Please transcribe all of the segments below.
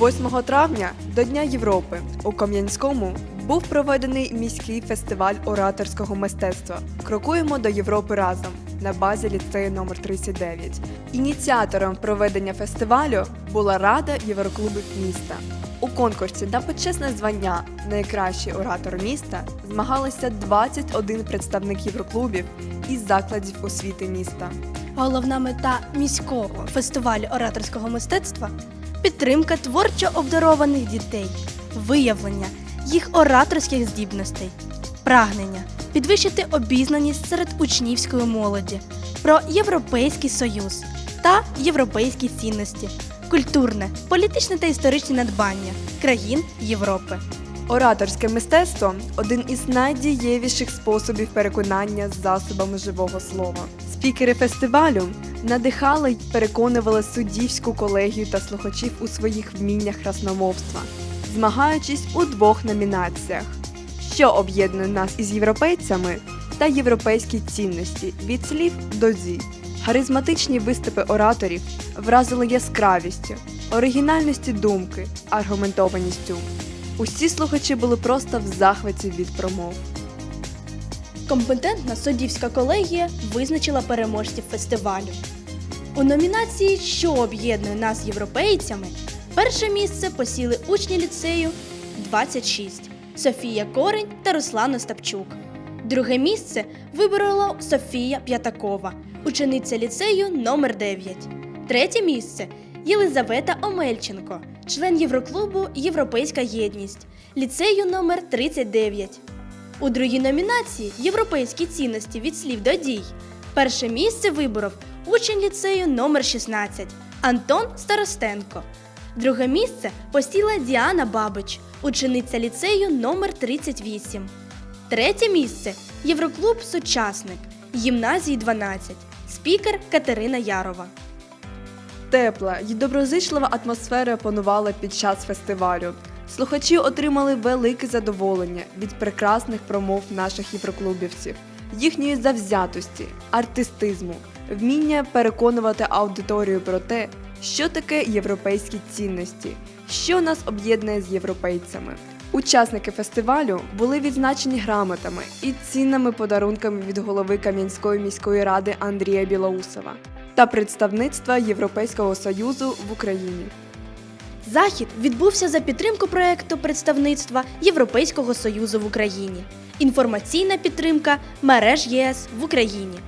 8 травня до Дня Європи у Кам'янському був проведений міський фестиваль ораторського мистецтва. Крокуємо до Європи разом на базі ліцею номер 39. Ініціатором проведення фестивалю була Рада Євроклубів міста. У конкурсі на почесне звання Найкращий оратор міста змагалися 21 представник Євроклубів із закладів освіти міста. Головна мета міського фестивалю ораторського мистецтва підтримка творчо обдарованих дітей, виявлення їх ораторських здібностей, прагнення підвищити обізнаність серед учнівської молоді про Європейський Союз та європейські цінності, культурне, політичне та історичне надбання країн Європи. Ораторське мистецтво один із найдієвіших способів переконання з засобами живого слова. Спікери фестивалю надихали й переконували суддівську колегію та слухачів у своїх вміннях красномовства, змагаючись у двох номінаціях: що об'єднує нас із європейцями та європейські цінності від слів до дій. Харизматичні виступи ораторів вразили яскравістю, оригінальністю думки, аргументованістю. Усі слухачі були просто в захваті від промов. Компетентна суддівська колегія визначила переможців фестивалю. У номінації Що об'єднує нас з європейцями перше місце посіли учні ліцею 26 Софія Корень та Руслан Остапчук. Друге місце виборола Софія П'ятакова, учениця ліцею номер 9 Третє місце Єлизавета Омельченко, член Євроклубу Європейська єдність, ліцею номер 39 у другій номінації Європейські цінності від слів до дій. Перше місце виборов учень ліцею номер 16 Антон Старостенко. Друге місце посіла Діана Бабич, учениця ліцею номер 38. Третє місце Євроклуб Сучасник гімназії 12. Спікер Катерина Ярова. Тепла й доброзичлива атмосфера панувала під час фестивалю. Слухачі отримали велике задоволення від прекрасних промов наших євроклубівців, їхньої завзятості, артистизму, вміння переконувати аудиторію про те, що таке європейські цінності, що нас об'єднує з європейцями. Учасники фестивалю були відзначені грамотами і цінними подарунками від голови Кам'янської міської ради Андрія Білоусова та представництва Європейського Союзу в Україні. Захід відбувся за підтримку проекту представництва Європейського Союзу в Україні. Інформаційна підтримка мереж ЄС в Україні.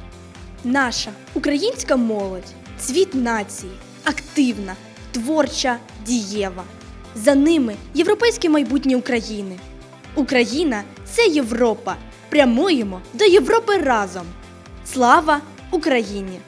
Наша українська молодь цвіт нації, активна, творча, дієва. За ними європейське майбутнє України. Україна це Європа. Прямуємо до Європи разом. Слава Україні!